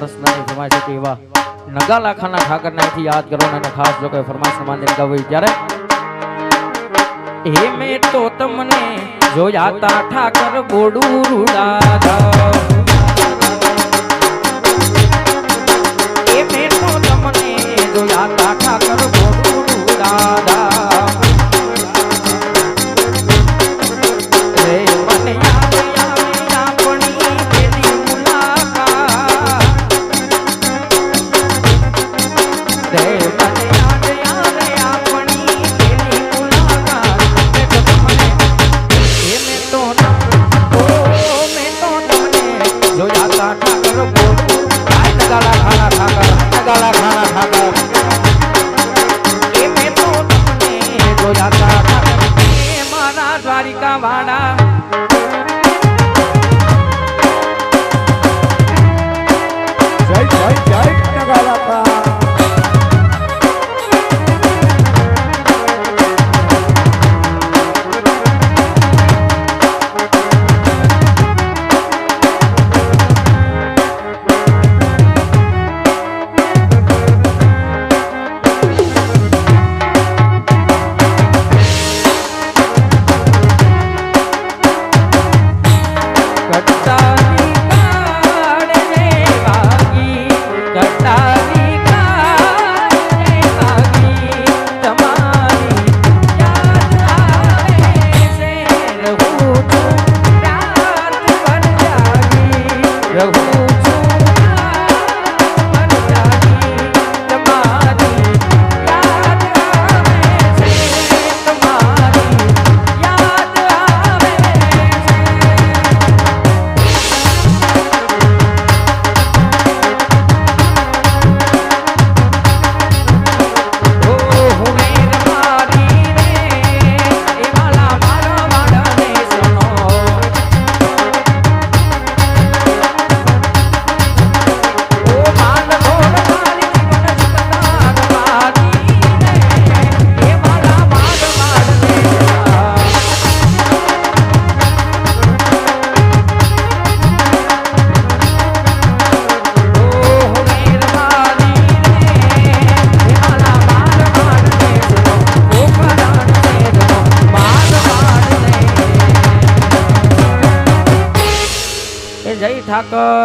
ભાઈની જો કોઈ સરસ નાની ફરમાઈશ હતી એવા નગા લાખાના ઠાકરને અહીંથી યાદ કરો અને ખાસ જો કોઈ ફરમાઈશ માંડીને ગાવી જ્યારે હે મેં તો તમને જોયા તા, ઠાકર બોડું રૂડાધા એ મેં તો તમને જોયા તા, ઠાકર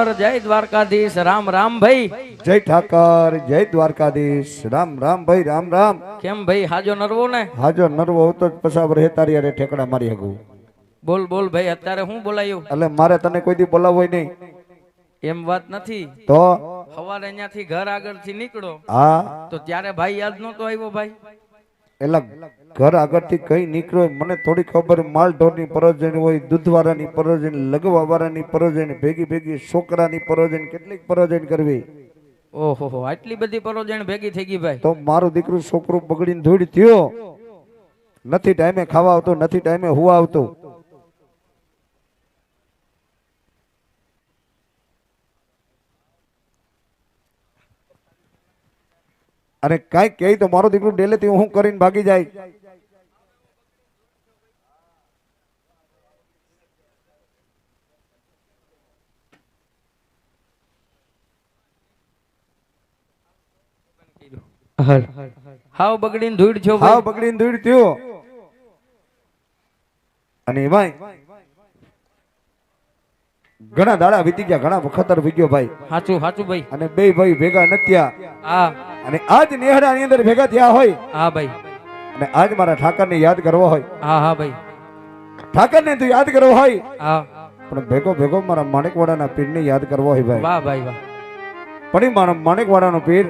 ઠાકર જય દ્વારકાધીશ રામ રામ ભાઈ. જય ઠાકર જય દ્વારકાધીશ રામ રામ ભાઈ રામ રામ. કેમ ભાઈ હાજો નરવો ને? હાજો નરવો હતો જ પસાબ રહે તારી ઠેકડા મારી હગું. બોલ બોલ ભાઈ અત્યારે હું બોલાયું? એટલે મારે તને કોઈ દી બોલાવો નહીં. એમ વાત નથી. તો? સવારે અહીંયાથી ઘર આગળથી નીકળો. હા. તો ત્યારે ભાઈ યાદ નતો આવ્યો ભાઈ? એટલે ઘર આગળથી કઈ નીકળ્યો મને થોડી ખબર માલ ઢોરની પરોજન હોય દૂધવાળાની પરોજન લગવાવાળાની પરોજણી ભેગી ભેગી છોકરાની પરોજણી કેટલીક પરોજણી કરવી. ઓહો આટલી બધી પરોજણ ભેગી થઈ ગઈ ભાઈ. તો મારું દીકરું છોકરું બગડીને ધૂળ થયો. નથી ટાઈમે ખાવા આવતો નથી ટાઈમે હુવા આવતો. અને કઈ કહે તો મારું દીકરું ડેલેથી હું કરીને ભાગી જાય. હાવ બગડીને ધૂળ છો હાવ બગડીને ધૂળ થયો. અને ઘણા દાડા વીતી ગયા ઘણા વખતર વીગ્યો ભાઈ. સાચું સાચું ભાઈ. અને બે ભાઈ ભેગા નથી થયા. હા. અને આજ નેહડાની અંદર ભેગા થયા હોય. હા ભાઈ. અને આજ મારા ઠાકરને યાદ કરવો હોય. હા હા ભાઈ. ઠાકરને તું યાદ કરવો હોય. હા. પણ ભેગો ભેગો મારા માણેકવાડાના પીરને યાદ કરવો હોય ભાઈ. વાહ ભાઈ વાહ. પણ મારા માણેકવાડાનો પીર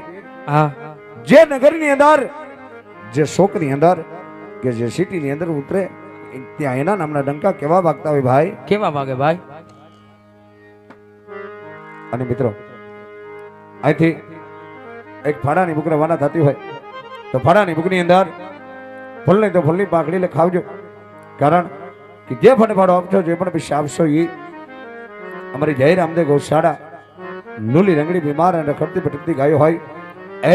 હા. જે નગરની અંદર જે શોકની અંદર કે જે સિટીની અંદર ઉતરે ત્યાં એના નામના ડંકા કેવા વાગતા હોય ભાઈ? કેવા વાગે ભાઈ? અને મિત્રો અહીંથી એક ફાડાની બુક રવાના થતી હોય, તો ફાડાની બુકની અંદર ફૂલની તો ફૂલની પાકડી લે, ખાવજો. કારણ કે જે પણ ફાળો આપશો, જે પણ પૈસા આપશો એ અમારી જય રામદેવ ગૌશાળા લૂલી રંગડી બીમાર અને રખડતી ભટકતી ગાયો હોય,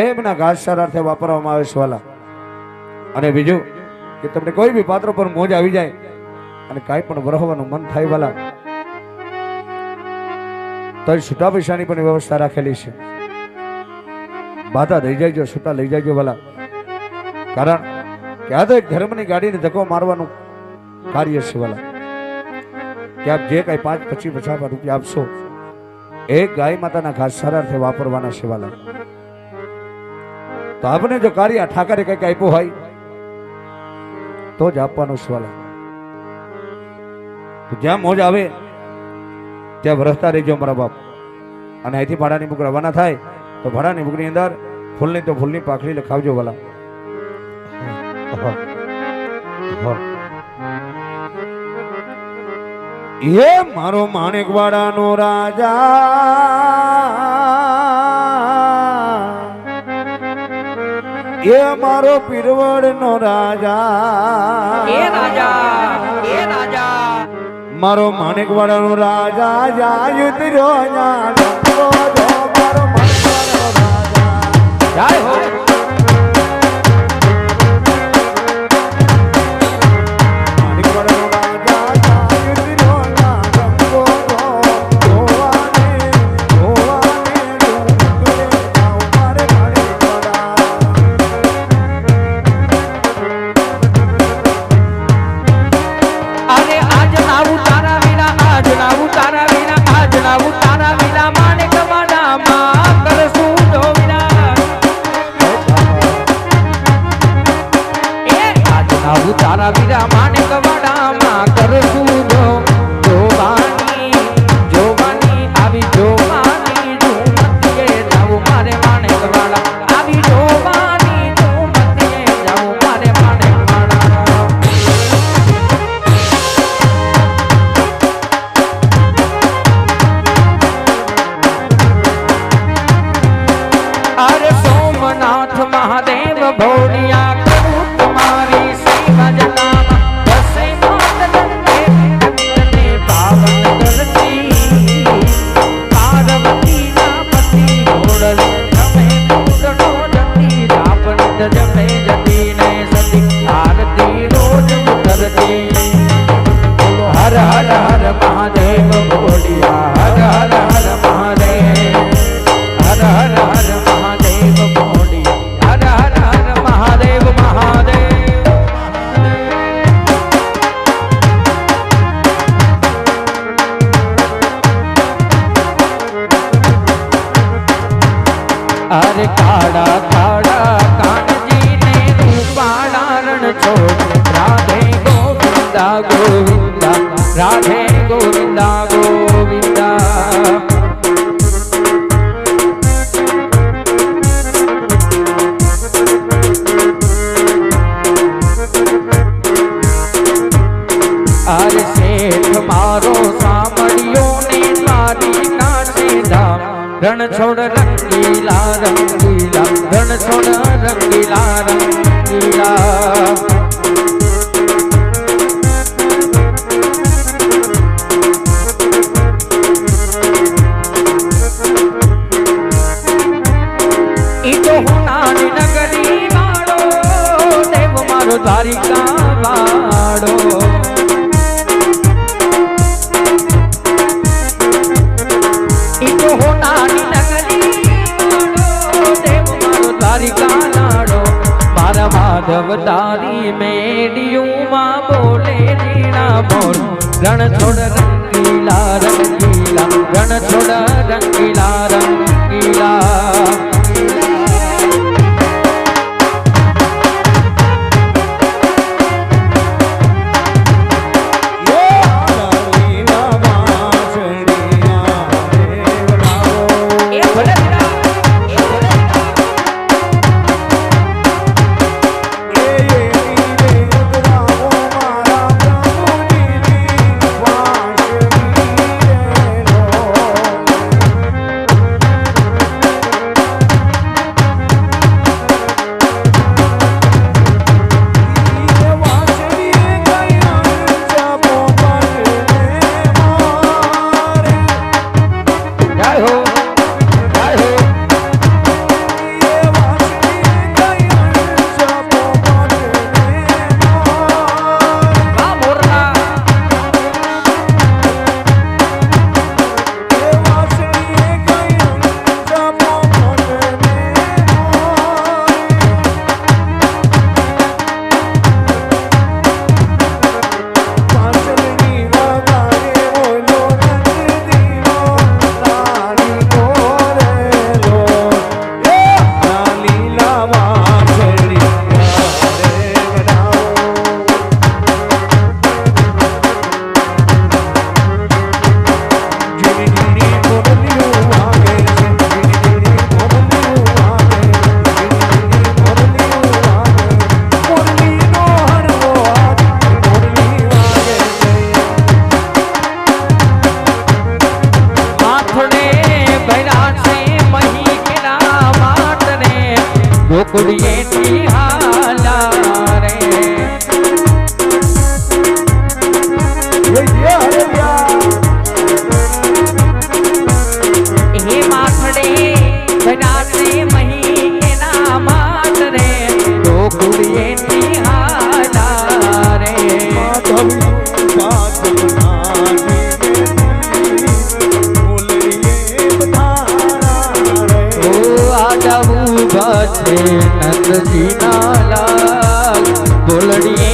એમના ઘાસચારા અર્થે વાપરવામાં આવે છે વાલા. અને બીજું કે તમને કોઈ બી પાત્ર પર મોજ આવી જાય અને કાંઈ પણ વરહવાનું મન થાય વાલા, તો છૂટા પૈસાની પણ વ્યવસ્થા રાખેલી છે. બાધા દઈ જાયજો છૂટા લઈ જાયજો વાલા કારણ કે આ તો એક ધર્મની ગાડીને ધક્કો મારવાનું કાર્ય છે વાલા કે આપ જે કાંઈ પાંચ, પચીસ, પચાસ રૂપિયા આપશો એક ગાય માતાના ઘાસ સારા અર્થે વાપરવાના છે વાલા તો આપણે જો કાર્ય ઠાકરે કંઈક આપ્યું હોય, તો જ આપવાનું છે વાલા જ્યાં મોજ આવે, ત્યાં વરસતા રહેજો મારા બાપ. અને અહીંથી ભાડાની બુક રવાના થાય તો ભાડાની બુકની અંદર ફૂલની તો ફૂલની પાખડી લખાવજો ભલા. એ મારો માણેકવાડાનો રાજા એ મારો પીરવડનો રાજા. એ રાજા એ રાજા. મારો માણેકવાડાનો રાજા જાય ઉતર્યો જય હો. આજ નાવું તારા વિના માણેક કમાના કરશું. રણ છોડ છોડ રંગીલા લાલ બોલડીએ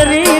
અરે